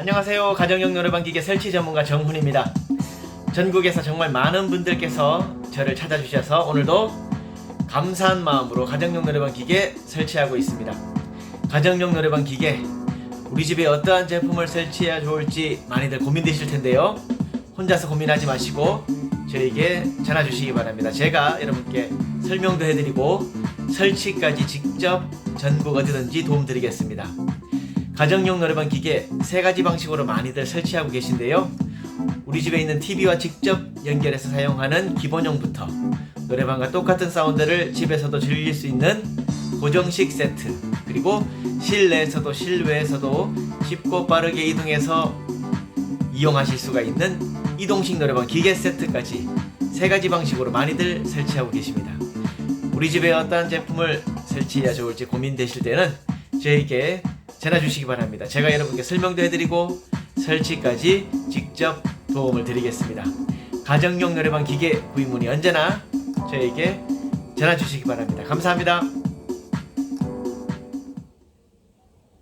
안녕하세요. 가정용 노래방 기계 설치 전문가 정훈입니다. 전국에서 정말 많은 분들께서 저를 찾아주셔서 오늘도 감사한 마음으로 가정용 노래방 기계 설치하고 있습니다. 가정용 노래방 기계 우리 집에 어떠한 제품을 설치해야 좋을지 많이들 고민되실 텐데요. 혼자서 고민하지 마시고 저에게 전화 주시기 바랍니다. 제가 여러분께 설명도 해드리고 설치까지 직접 전국 어디든지 도움드리겠습니다. 가정용 노래방 기계 세 가지 방식으로 많이들 설치하고 계신데요. 우리 집에 있는 TV와 직접 연결해서 사용하는 기본형부터 노래방과 똑같은 사운드를 집에서도 즐길 수 있는 고정식 세트 그리고 실내에서도 실외에서도 쉽고 빠르게 이동해서 이용하실 수가 있는 이동식 노래방 기계 세트까지 세 가지 방식으로 많이들 설치하고 계십니다. 우리 집에 어떠한 제품을 설치해야 좋을지 고민되실 때는 저에게 전화 주시기 바랍니다. 제가 여러분께 설명도 해드리고 설치까지 직접 도움을 드리겠습니다. 가정용 노래방 기계 구입 문의 언제나 저에게 전화 주시기 바랍니다. 감사합니다.